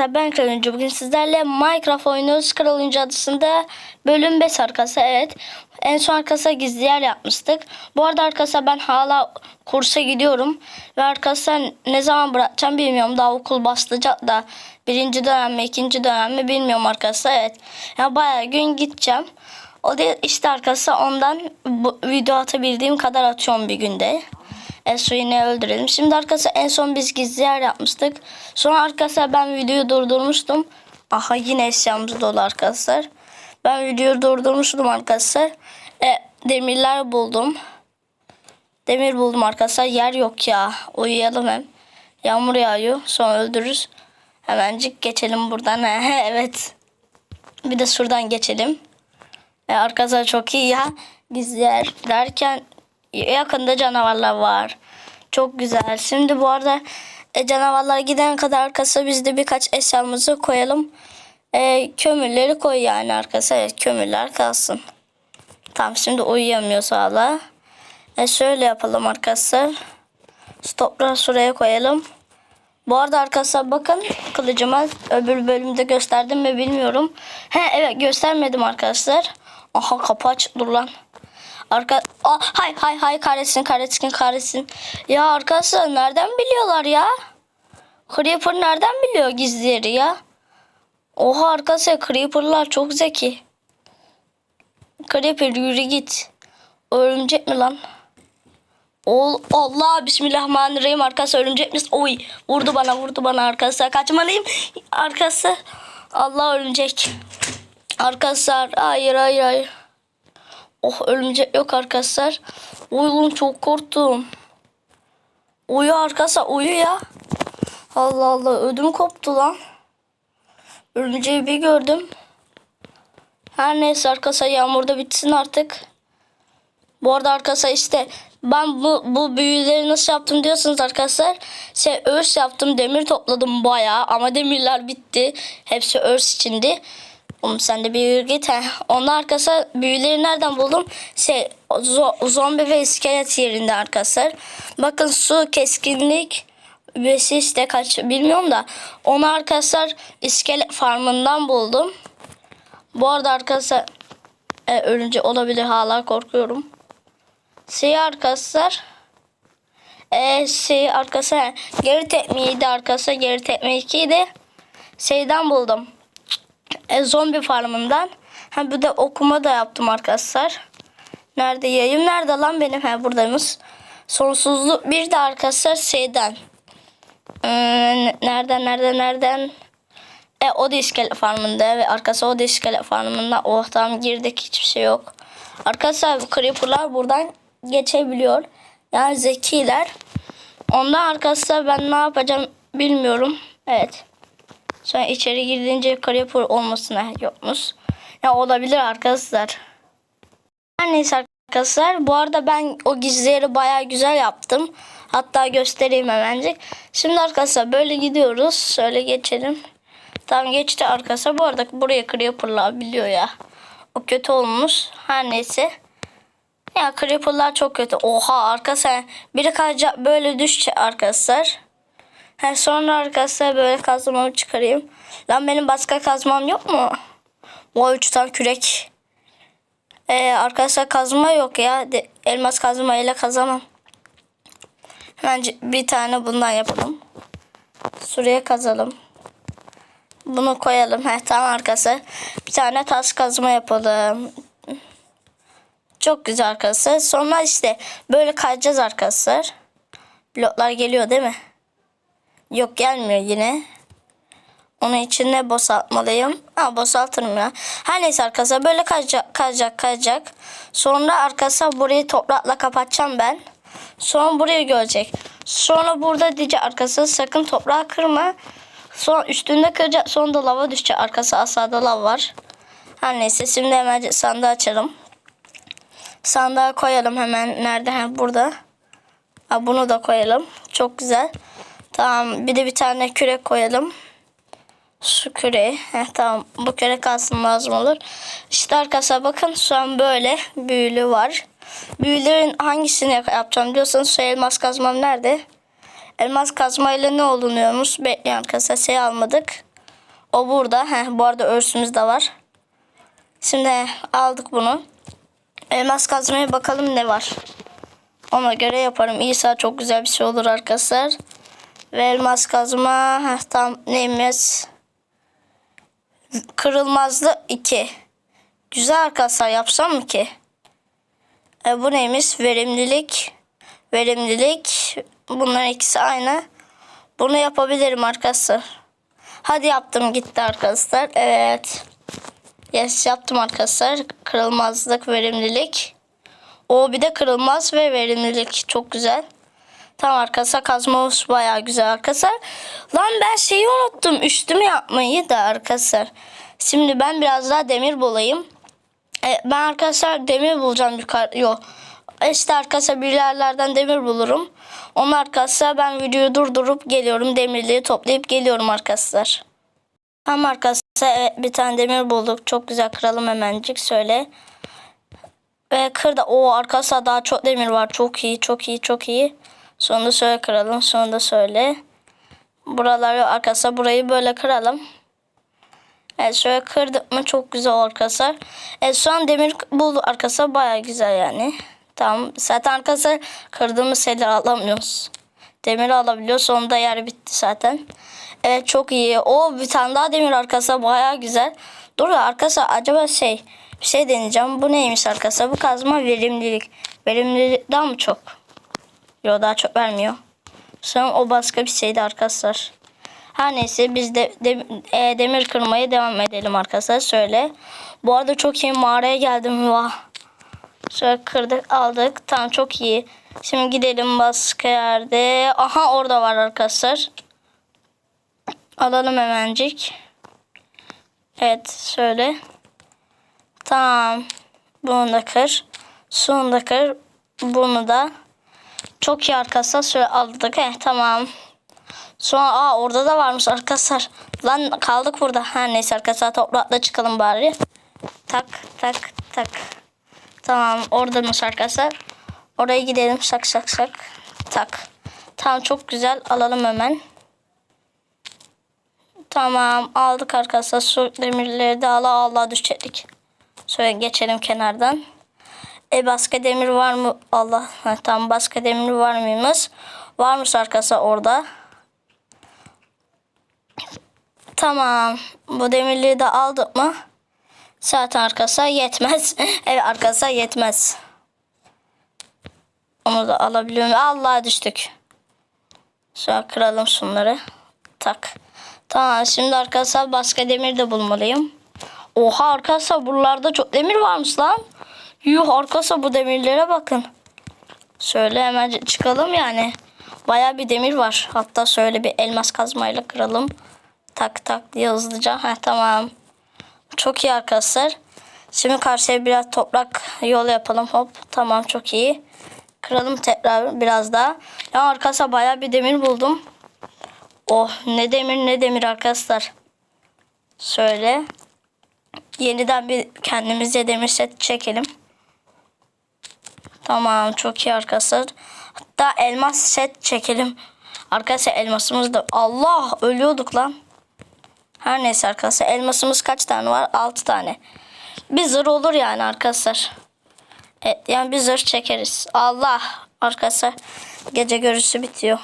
arkadaşlar ben Kral Oyuncu. Bugün sizlerle Minecraft oynuyoruz. Kral Oyuncu adısında bölüm 5 arkası evet. En son arkadaşlar gizli yer yapmıştık. Bu arada arkadaşlar ben hala kursa gidiyorum. Ve arkadaşlar ne zaman bırakacağım bilmiyorum. Daha okul başlayacak da birinci dönem mi ikinci dönem mi bilmiyorum arkadaşlar evet. Ya bayağı gün gideceğim. O da işte arkadaşlar ondan bu, video atabildiğim kadar atıyorum bir günde. Esu yine öldürelim. Şimdi arkadaşlar en son biz gizli yer yapmıştık. Sonra arkadaşlar ben videoyu durdurmuştum. Aha yine eşyamız dolu arkadaşlar. Ben videoyu durdurmuştum arkadaşlar. E, demirler buldum. Demir buldum arkadaşlar. Yer yok ya. Uyuyalım hem. Yağmur yağıyor. Sonra öldürürüz. Hemencik geçelim buradan. evet. Bir de şuradan geçelim. E, arkadaşlar çok iyi ya. Gizli yer derken yakında canavarlar var. Çok güzel. Şimdi bu arada e, canavarlara giden kadar arkasına biz de birkaç eşyamızı koyalım. E, kömürleri koy yani arkasına. Evet, kömürler kalsın. Tamam şimdi uyuyamıyoruz hala. E, şöyle yapalım arkadaşlar. Stopları şuraya koyalım. Bu arada arkadaşlar bakın kılıcıma öbür bölümde gösterdim mi bilmiyorum. He evet göstermedim arkadaşlar. Aha kapı aç dur lan. Arka Aa, hay hay hay kahretsin kahretsin kahretsin. Ya arkadaşlar nereden biliyorlar ya? Creeper nereden biliyor gizli ya? Oha arkadaşlar Creeper'lar çok zeki. Creeper yürü git. Örümcek mi lan? Ol Allah bismillahirrahmanirrahim arkadaşlar örümcek mi? Oy vurdu bana vurdu bana arkadaşlar kaçmalıyım. Arkadaşlar Allah örümcek. Arkadaşlar hayır hayır hayır. Oh örümcek yok arkadaşlar. Oğlum çok korktum. Uyu arkadaşlar uyu ya. Allah Allah ödüm koptu lan. Örümceği bir gördüm. Her neyse arkadaşlar yağmurda bitsin artık. Bu arada arkadaşlar işte ben bu, bu büyüleri nasıl yaptım diyorsunuz arkadaşlar. Şey örs yaptım demir topladım bayağı ama demirler bitti. Hepsi örs içindi. Oğlum sen de yürü git. He. Onun arkası büyüleri nereden buldum? Şey zo- zombi ve iskelet yerinde arkadaşlar. Bakın su keskinlik üyesi işte kaç bilmiyorum da onu arkadaşlar iskelet farmından buldum. Bu arada arkadaşlar e, ölünce olabilir hala korkuyorum. Şey arkadaşlar e, şey arkadaşlar geri tekmeğiydi arkadaşlar geri tekme 2'ydi. Şeyden buldum e, zombi farmından. Ha bir de okuma da yaptım arkadaşlar. Nerede yayım? Nerede lan benim? Ha buradaymış. Sonsuzluk bir de arkadaşlar şeyden. Ee, nereden nereden nereden? E o da iskelet farmında ve arkası o da iskelet farmında. Oh tamam girdik hiçbir şey yok. Arkadaşlar bu creeper'lar buradan geçebiliyor. Yani zekiler. Ondan arkadaşlar ben ne yapacağım bilmiyorum. Evet. Sonra içeri girdiğince creeper olmasına yokmuş. Ya olabilir arkadaşlar. Her neyse arkadaşlar. Bu arada ben o gizleri baya güzel yaptım. Hatta göstereyim hemencik. Şimdi arkadaşlar böyle gidiyoruz. Şöyle geçelim. Tam geçti arkadaşlar. Bu arada buraya creeper'lar biliyor ya. O kötü olmuş. Her neyse. Ya creeper'lar çok kötü. Oha arkadaşlar. Biri kayacak böyle düşecek arkadaşlar. He, sonra arkadaşlar böyle kazmamı çıkarayım. Lan benim başka kazmam yok mu? Üç tane kürek. Ee, arkadaşlar kazma yok ya. De, elmas kazma ile kazamam. Hemen bir tane bundan yapalım. Şuraya kazalım. Bunu koyalım. Heh, tamam arkadaşlar. Bir tane taş kazma yapalım. Çok güzel arkadaşlar. Sonra işte böyle kayacağız arkadaşlar. Bloklar geliyor değil mi? Yok gelmiyor yine. Onun için ne boşaltmalıyım? Ha boşaltırım ya. Her neyse arkadaşlar böyle kayacak kayacak kayacak. Sonra arkadaşlar burayı toprakla kapatacağım ben. Sonra burayı görecek. Sonra burada diyecek arkadaşlar sakın toprağı kırma. Sonra üstünde kıracak. Sonra da lava düşecek. Arkası aşağıda lav var. Her neyse şimdi hemen sandığı açalım. Sandığa koyalım hemen. Nerede? Ha, burada. Ha, bunu da koyalım. Çok güzel. Tamam bir de bir tane kürek koyalım. Su küreği. Heh, tamam bu kürek kalsın lazım olur. İşte arkadaşlar bakın şu an böyle büyülü var. Büyülerin hangisini yapacağım diyorsanız şu elmas kazmam nerede? Elmas kazmayla ne olunuyormuş? Bekleyin arkadaşlar şey almadık. O burada. Heh, bu arada örsümüz de var. Şimdi aldık bunu. Elmas kazmaya bakalım ne var. Ona göre yaparım. İsa çok güzel bir şey olur arkadaşlar. Ve elmas kazma. Tam neyimiz? Kırılmazlı 2. Güzel arkadaşlar yapsam mı ki? E, bu neymiş? Verimlilik. Verimlilik. Bunların ikisi aynı. Bunu yapabilirim arkadaşlar. Hadi yaptım gitti arkadaşlar. Evet. Yes yaptım arkadaşlar. Kırılmazlık, verimlilik. O bir de kırılmaz ve verimlilik. Çok güzel. Tamam arkadaşlar kazmamız bayağı güzel arkadaşlar. Lan ben şeyi unuttum. Üstümü yapmayı da arkadaşlar. Şimdi ben biraz daha demir bulayım. E, ben arkadaşlar demir bulacağım yukarı. Yok. İşte arkadaşlar bir yerlerden demir bulurum. Onun arkadaşlar ben videoyu durdurup geliyorum. Demirleri toplayıp geliyorum arkadaşlar. Tamam arkadaşlar evet, bir tane demir bulduk. Çok güzel kıralım hemencik söyle. Ve kırda o arkadaşlar daha çok demir var. Çok iyi çok iyi çok iyi. Sonunda söyle kıralım. Sonunda söyle. Buraları arkadaşlar burayı böyle kıralım. Evet şöyle kırdık mı çok güzel arkadaşlar. Evet şu an demir buldu arkadaşlar baya güzel yani. Tamam zaten arkadaşlar kırdığımız şeyleri alamıyoruz. Demir alabiliyoruz sonunda yer bitti zaten. Evet çok iyi. O bir tane daha demir arkadaşlar baya güzel. Dur arkadaşlar acaba şey bir şey deneyeceğim. Bu neymiş arkadaşlar? Bu kazma verimlilik. Verimlilik daha mı çok? Yok daha çok vermiyor. Sanırım o başka bir şeydi arkadaşlar. Her neyse biz de, de- e, demir kırmaya devam edelim arkadaşlar. Şöyle. Bu arada çok iyi mağaraya geldim. Vah. Şöyle kırdık aldık. Tamam çok iyi. Şimdi gidelim başka yerde. Aha orada var arkadaşlar. Alalım hemencik. Evet şöyle. Tamam. Bunu da kır. Şunu da kır. Bunu da. Çok iyi arkadaşlar. Şöyle aldık. He, tamam. Sonra aa orada da varmış arkadaşlar. Lan kaldık burada. Ha neyse arkadaşlar toprakla çıkalım bari. Tak tak tak. Tamam oradaymış arkadaşlar. Oraya gidelim şak şak şak. Tak. Tamam çok güzel alalım hemen. Tamam aldık arkadaşlar. Su demirleri de ala Allah düşecektik. Şöyle geçelim kenardan. E başka demir var mı? Allah. Tamam başka demir var mıymış? Varmış arkadaşlar orada. Tamam. Bu demirleri de aldık mı? Zaten arkadaşlar yetmez. evet arkadaşlar yetmez. Onu da alabiliyorum. Allah düştük. Şöyle kıralım şunları. Tak. Tamam şimdi arkadaşlar başka demir de bulmalıyım. Oha arkadaşlar buralarda çok demir varmış lan. Yuh arkadaşlar bu demirlere bakın. Şöyle hemen çıkalım yani. Baya bir demir var. Hatta şöyle bir elmas kazmayla kıralım. Tak tak diye hızlıca. Heh, tamam. Çok iyi arkadaşlar. Şimdi karşıya biraz toprak yol yapalım. Hop tamam çok iyi. Kıralım tekrar biraz daha. Ya arkadaşlar baya bir demir buldum. Oh ne demir ne demir arkadaşlar. Şöyle. Yeniden bir kendimize demir set çekelim. Tamam çok iyi arkadaşlar. Hatta elmas set çekelim. Arkadaşlar elmasımız da Allah ölüyorduk lan. Her neyse arkadaşlar elmasımız kaç tane var? 6 tane. Bir zırh olur yani arkadaşlar. Evet, yani bir zırh çekeriz. Allah arkadaşlar gece görüşü bitiyor.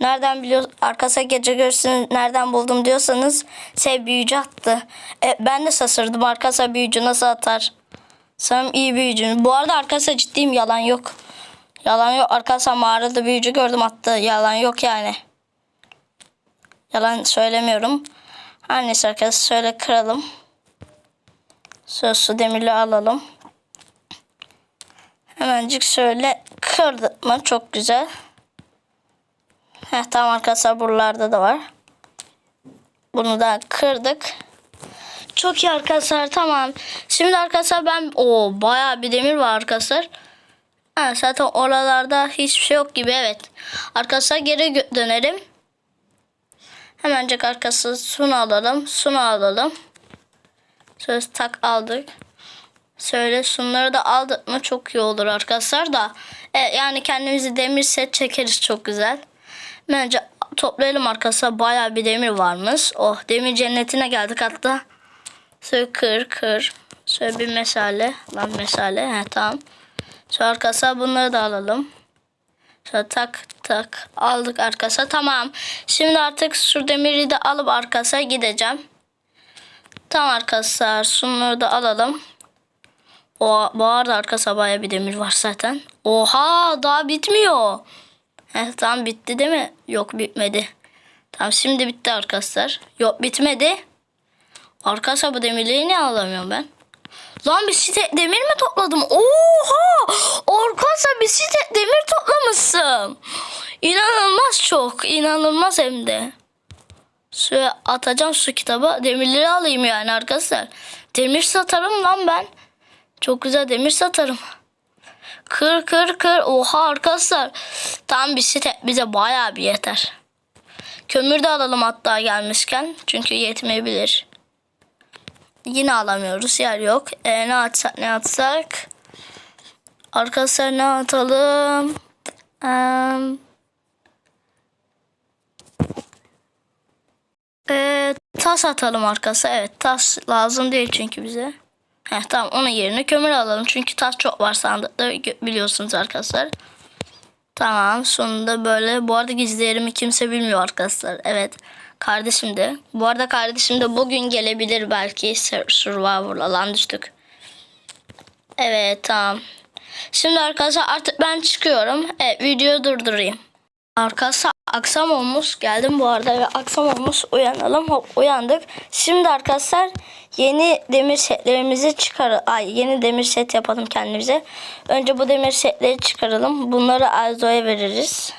Nereden biliyor arkadaşlar gece görüşünü nereden buldum diyorsanız şey büyücü attı. E, ben de şaşırdım arkadaşlar büyücü nasıl atar. Sanırım iyi büyücü. Bu arada arkadaşlar ciddiyim yalan yok. Yalan yok arkadaşlar mağarada büyücü gördüm attı. Yalan yok yani. Yalan söylemiyorum. Her neyse arkadaşlar şöyle kıralım. Söz su demirli alalım. Hemencik şöyle kırdık çok güzel. Heh, tamam arkadaşlar buralarda da var. Bunu da kırdık. Çok iyi arkadaşlar tamam. Şimdi arkadaşlar ben o bayağı bir demir var arkadaşlar. Ha, zaten oralarda hiçbir şey yok gibi evet. Arkadaşlar geri dönelim. Hemencik arkası sunu alalım. Sunu alalım. Söz tak aldık. Söyle sunları da aldık mı çok iyi olur arkadaşlar da. Evet, yani kendimizi demir set çekeriz çok güzel. Bence toplayalım arkadaşlar. Bayağı bir demir varmış. Oh demir cennetine geldik hatta. Şöyle kır kır. Şöyle bir mesale. Lan mesale. He tamam. Şöyle arkadaşlar bunları da alalım. Şöyle tak tak aldık arkadaşlar. Tamam. Şimdi artık şu demiri de alıp arkadaşlar gideceğim. Tamam arkadaşlar. Şunları da alalım. O, bu arada arkadaşlar bayağı bir demir var zaten. Oha daha bitmiyor. Heh, tamam bitti değil mi? Yok bitmedi. Tamam şimdi bitti arkadaşlar. Yok bitmedi. Arkadaşlar bu demirleri niye alamıyorum ben? Lan bir site demir mi topladım? Oha! Bir site demir toplamışsın. İnanılmaz çok. inanılmaz hem de. Suya atacağım su kitaba. Demirleri alayım yani arkadaşlar. Demir satarım lan ben. Çok güzel demir satarım. Kır kır kır. Oha arkadaşlar. Tam bir site bize bayağı bir yeter. Kömür de alalım hatta gelmişken. Çünkü yetmeyebilir. Yine alamıyoruz. Yer yok. E, ne atsak ne atsak. Arkadaşlar ne atalım? Eee... Ee, tas atalım arkası. Evet tas lazım değil çünkü bize. Heh, tamam onun yerine kömür alalım. Çünkü tas çok var sandıkta biliyorsunuz arkadaşlar. Tamam sonunda böyle. Bu arada gizli yerimi kimse bilmiyor arkadaşlar. Evet kardeşim de. Bu arada kardeşim de bugün gelebilir belki. Sur- Survivor'la lan düştük. Evet tamam. Şimdi arkadaşlar artık ben çıkıyorum. Evet videoyu durdurayım. Arkadaşlar akşam olmuş. Geldim bu arada ve akşam olmuş. Uyanalım. Hop uyandık. Şimdi arkadaşlar yeni demir setlerimizi çıkar. Ay yeni demir set yapalım kendimize. Önce bu demir setleri çıkaralım. Bunları Arzo'ya veririz.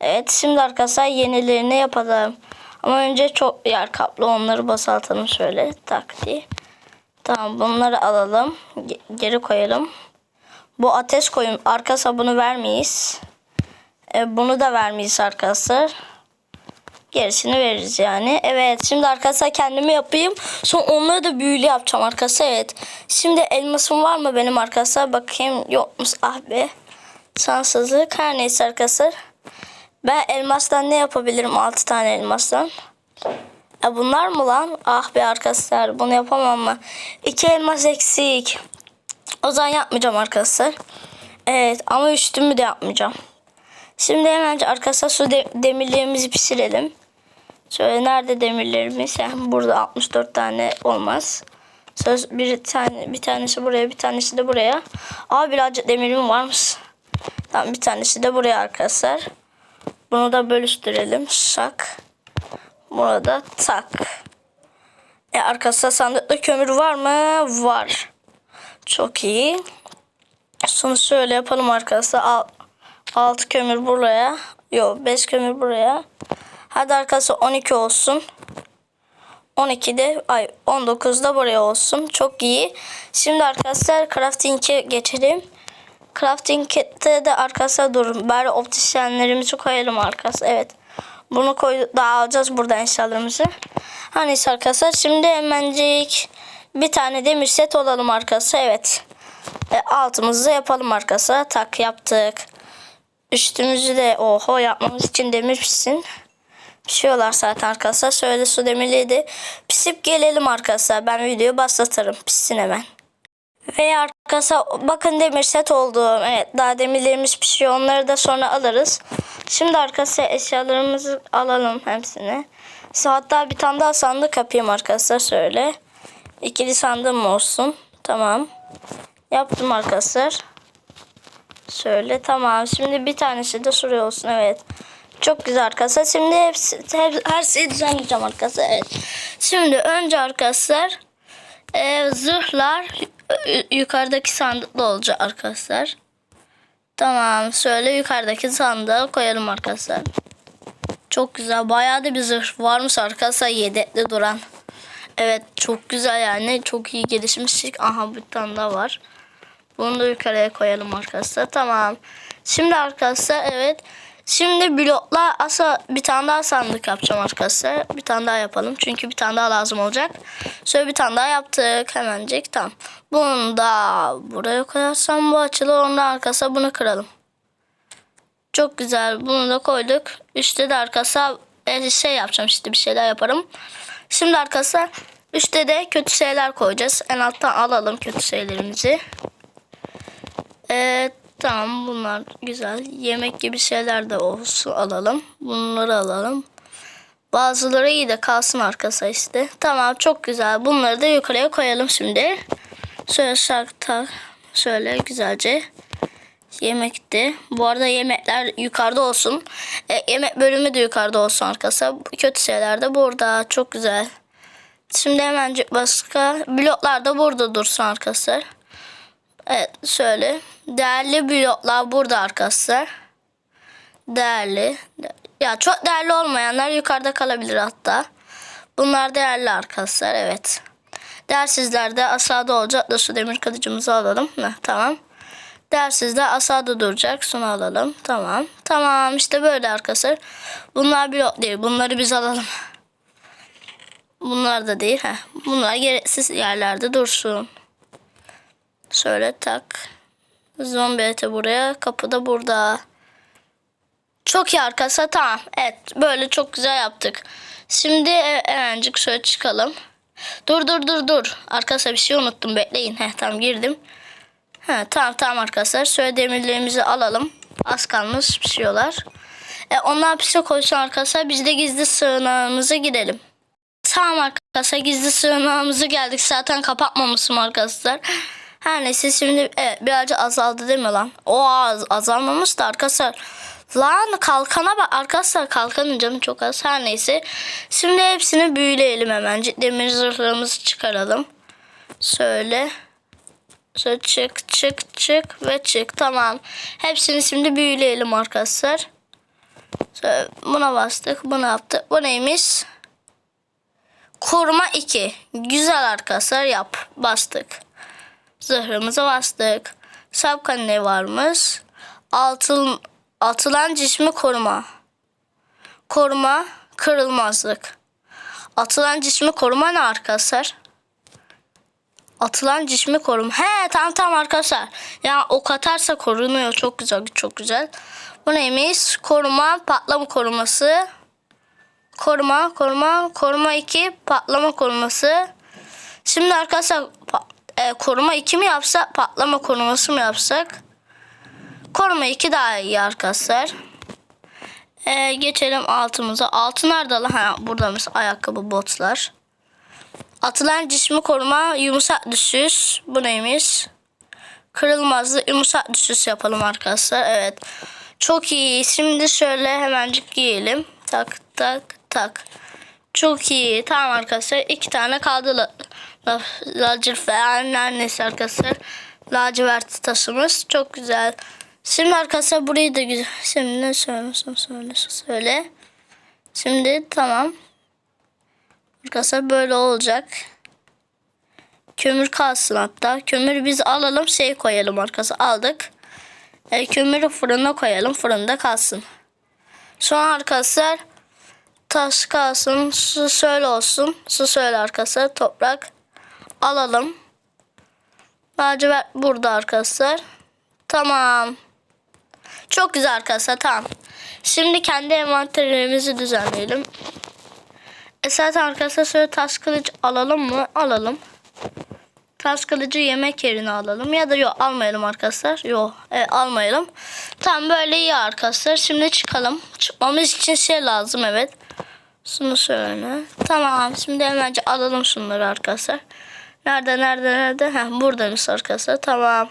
Evet şimdi arkadaşlar yenilerini yapalım. Ama önce çok yer kaplı onları basaltalım şöyle tak diye. Tamam bunları alalım. Ge- Geri koyalım. Bu ateş koyun. Arka sabunu vermeyiz. E, bunu da vermeyiz arkadaşlar. Gerisini veririz yani. Evet şimdi arkadaşlar kendimi yapayım. Sonra onları da büyülü yapacağım arkadaşlar. Evet. Şimdi elmasım var mı benim arkadaşlar? Bakayım yokmuş. Ah be. Şanssızlık. Her neyse arkadaşlar. Ben elmastan ne yapabilirim? 6 tane elmastan. E bunlar mı lan? Ah be arkadaşlar. Bunu yapamam mı? 2 elmas eksik. O zaman yapmayacağım arkadaşlar. Evet ama üstümü de yapmayacağım. Şimdi hemen arkadaşlar su de- demirlerimizi pişirelim. Şöyle nerede demirlerimiz? Heh, burada 64 tane olmaz. Söz bir tane bir tanesi buraya, bir tanesi de buraya. Aa birazcık demirim varmış. Tamam bir tanesi de buraya arkadaşlar. Bunu da bölüştürelim. Şak. Burada tak. E arkadaşlar sandıkta kömür var mı? Var. Çok iyi. Sonra şöyle yapalım arkadaşlar. Al, 6 kömür buraya. Yok 5 kömür buraya. Hadi arkadaşlar 12 olsun. 12 de ay 19 da buraya olsun. Çok iyi. Şimdi arkadaşlar crafting'e geçelim. Crafting kit'te de arkadaşlar durun. Bari optisyenlerimizi koyalım arkadaşlar. Evet. Bunu koy daha alacağız buradan eşyalarımızı. Hani neyse arkadaşlar şimdi hemencik bir tane demir set olalım arkadaşlar. Evet. E, altımızı yapalım arkadaşlar. Tak yaptık. Üstümüzü de oho yapmamız için demir pişsin. Pişiyorlar zaten arkadaşlar. Şöyle su demirliği de pişip gelelim arkadaşlar. Ben videoyu başlatırım. Pişsin hemen. Ve arkadaşlar bakın demir set oldu. Evet daha demirlerimiz pişiyor. Onları da sonra alırız. Şimdi arkadaşlar eşyalarımızı alalım hepsini. Hatta bir tane daha sandık yapayım arkadaşlar şöyle. İkili sandığım olsun. Tamam. Yaptım arkadaşlar. Şöyle tamam. Şimdi bir tanesi de şuraya olsun. Evet. Çok güzel arkadaşlar. Şimdi hepsi, hep, her şeyi düzenleyeceğim arkadaşlar. Evet. Şimdi önce arkadaşlar e, zırhlar yukarıdaki sandıkta olacak arkadaşlar. Tamam. Şöyle yukarıdaki sandığa koyalım arkadaşlar. Çok güzel. Bayağı da bir zırh varmış arkadaşlar yedekli duran. Evet çok güzel yani. Çok iyi gelişmiştik. Aha bir tane daha var. Bunu da yukarıya koyalım arkadaşlar. Tamam. Şimdi arkadaşlar evet. Şimdi blokla asa bir tane daha sandık yapacağım arkadaşlar. Bir tane daha yapalım. Çünkü bir tane daha lazım olacak. Şöyle bir tane daha yaptık. Hemencik tamam. Bunu da buraya koyarsam bu açılır. Ondan arkadaşlar bunu kıralım. Çok güzel. Bunu da koyduk. Üstte de arkası e, şey yapacağım işte bir şeyler yaparım. Şimdi arkası üstte de kötü şeyler koyacağız. En alttan alalım kötü şeylerimizi. Ee, tamam bunlar güzel. Yemek gibi şeyler de olsun alalım. Bunları alalım. Bazıları iyi de kalsın arkası işte. Tamam çok güzel. Bunları da yukarıya koyalım şimdi. Şöyle şarkta şöyle güzelce. Yemekti. Bu arada yemekler yukarıda olsun. E, yemek bölümü de yukarıda olsun arkası. Kötü şeyler de burada. Çok güzel. Şimdi hemencik başka bloklar da burada dursun arkadaşlar. Evet şöyle. Değerli bloklar burada arkadaşlar. Değerli. Ya çok değerli olmayanlar yukarıda kalabilir hatta. Bunlar değerli arkadaşlar evet. Değersizler de aşağıda olacak da şu demir kılıcımızı alalım. Heh, tamam. Değersiz de aşağıda duracak. Şunu alalım. Tamam. Tamam işte böyle arkadaşlar. Bunlar blok değil. Bunları biz alalım. Bunlar da değil. Heh. Bunlar gereksiz yerlerde dursun. Şöyle tak. Zombi eti buraya. Kapı da burada. Çok iyi arkadaşlar. Tamam. Evet. Böyle çok güzel yaptık. Şimdi e, hemencik şöyle çıkalım. Dur dur dur dur. Arkadaşlar bir şey unuttum. Bekleyin. Heh, tamam girdim. Ha, tamam tamam arkadaşlar. Şöyle demirlerimizi alalım. Az kalmış pişiyorlar. E, onlar pişe koysun arkadaşlar. Biz de gizli sığınağımıza gidelim. Tamam arkadaşlar gizli sığınağımıza geldik. Zaten kapatmamışım arkadaşlar. Her neyse şimdi evet, birazcık azaldı değil mi lan? O az, azalmamış da arkadaşlar. Lan kalkana bak arkadaşlar kalkanın canı çok az. Her neyse. Şimdi hepsini büyüleyelim hemencik. Demir zırhlarımızı çıkaralım. Şöyle. Şöyle çık çık çık ve çık. Tamam. Hepsini şimdi büyüleyelim arkadaşlar. Şöyle buna bastık. Bunu yaptık. Bu neymiş? Koruma 2. Güzel arkadaşlar yap. Bastık. Zırhımıza bastık. Şapka ne varmış? Altın, atılan cismi koruma. Koruma kırılmazlık. Atılan cismi koruma ne arkadaşlar? Atılan cismi korum. He tamam tamam arkadaşlar. Ya ok atarsa korunuyor. Çok güzel çok güzel. Bu neymiş? Koruma patlama koruması. Koruma koruma koruma 2 patlama koruması. Şimdi arkadaşlar e, koruma 2 mi yapsa patlama koruması mı yapsak? Koruma 2 daha iyi arkadaşlar. E, geçelim altımıza. Altı nerede lan? Ha, buradaymış ayakkabı botlar. Atılan cismi koruma yumuşak düşüş. Bu neymiş? Kırılmazlı yumuşak düşüş yapalım arkadaşlar. Evet. Çok iyi. Şimdi şöyle hemencik giyelim. Tak tak tak. Çok iyi. Tamam arkadaşlar. iki tane kaldı. La, la, lacivert neyse arkadaşlar. Lacivert taşımız. Çok güzel. Şimdi arkadaşlar burayı da güzel. Şimdi ne söyle söyle söyle. Şimdi tamam. Arkadaşlar böyle olacak. Kömür kalsın hatta. Kömürü biz alalım şey koyalım arkadaşlar. Aldık. E, kömürü fırına koyalım. Fırında kalsın. Sonra arkadaşlar taş kalsın. Su şöyle olsun. Su şöyle arkadaşlar. Toprak alalım. Lacivert burada arkadaşlar. Tamam. Çok güzel arkadaşlar. Tamam. Şimdi kendi envanterimizi düzenleyelim. E arkadaşlar şöyle taş kılıç alalım mı? Alalım. Taş kılıcı yemek yerine alalım. Ya da yok almayalım arkadaşlar. Yok e, almayalım. Tamam böyle iyi arkadaşlar. Şimdi çıkalım. Çıkmamız için şey lazım evet. Şunu söyle. Tamam şimdi hemen alalım şunları arkadaşlar. Nerede nerede nerede? Heh, buradaymış arkadaşlar. Tamam.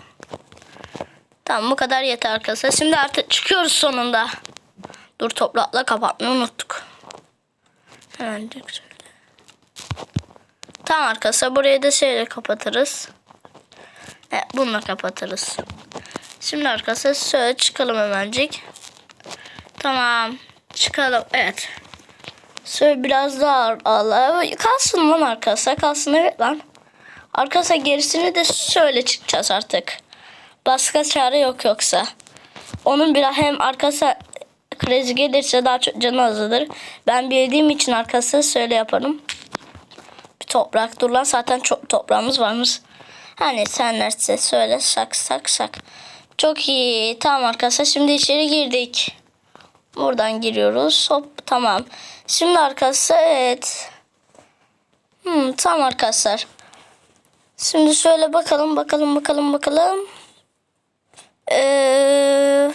Tamam bu kadar yeter arkadaşlar. Şimdi artık çıkıyoruz sonunda. Dur toprakla kapatmayı unuttuk. Hemen şöyle. Tamam arkadaşlar burayı da şeyle kapatırız. Evet bununla kapatırız. Şimdi arkadaşlar şöyle çıkalım hemencik. Tamam. Çıkalım. Evet. Şöyle biraz daha Allah. Kalsın lan arkadaşlar. Kalsın evet lan. Arkadaşlar gerisini de şöyle çıkacağız artık. Başka çare yok yoksa. Onun bir hem arkası krizi gelirse daha çok canı azalır. Ben bildiğim için arkası şöyle yaparım. Bir toprak dur lan zaten çok toprağımız varmış. Hani sen nerede söyle sak sak sak. Çok iyi. Tamam arkadaşlar şimdi içeri girdik. Buradan giriyoruz. Hop tamam. Şimdi arkadaşlar evet. Hmm, tamam arkadaşlar. Şimdi şöyle bakalım bakalım bakalım bakalım. Ee,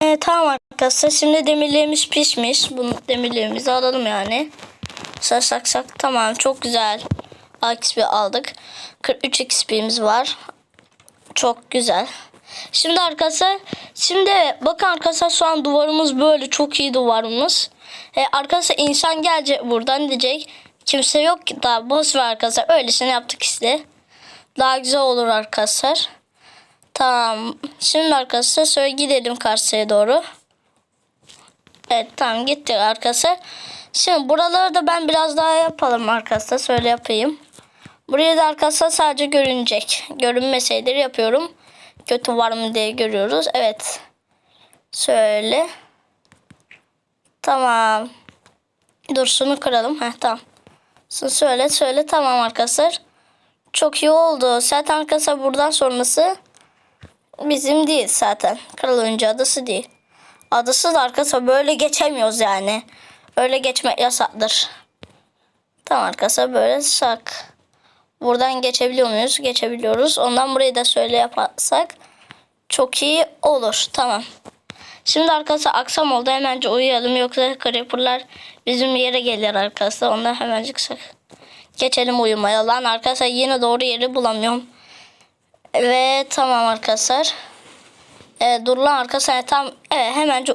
e, tamam arkadaşlar şimdi demirlerimiz pişmiş. Bunu demirlerimizi alalım yani. Sak sak sak tamam çok güzel. XP aldık. 43 XP'miz var. Çok güzel. Şimdi arkadaşlar şimdi bakın arkadaşlar şu an duvarımız böyle çok iyi duvarımız. E, arkadaşlar insan gelecek buradan diyecek. Kimse yok ki daha boş ver arkadaşlar. Öylesine yaptık işte. Daha güzel olur arkadaşlar. Tamam. Şimdi arkadaşlar şöyle gidelim karşıya doğru. Evet tamam gittik arkadaşlar. Şimdi buraları da ben biraz daha yapalım arkadaşlar. Şöyle yapayım. Buraya da arkadaşlar sadece görünecek. Görünme şeyleri yapıyorum. Kötü var mı diye görüyoruz. Evet. Şöyle. Tamam. Dur şunu kıralım. Heh tamam. Söyle söyle tamam arkadaşlar. Çok iyi oldu. Zaten arkadaşlar buradan sonrası bizim değil zaten. Kral Oyuncu adası değil. Adası da arkadaşlar böyle geçemiyoruz yani. Öyle geçmek yasaktır. Tamam arkadaşlar böyle sak. Buradan geçebiliyor muyuz? Geçebiliyoruz. Ondan burayı da şöyle yaparsak çok iyi olur. Tamam. Şimdi arkadaşlar akşam oldu. Hemenci uyuyalım. Yoksa creeper'lar bizim yere gelir arkadaşlar. Ondan hemencik sak. Geçelim uyumaya. Lan arkadaşlar yine doğru yeri bulamıyorum. Ve tamam arkadaşlar. Evet, dur lan arkadaşlar tam evet, hemenci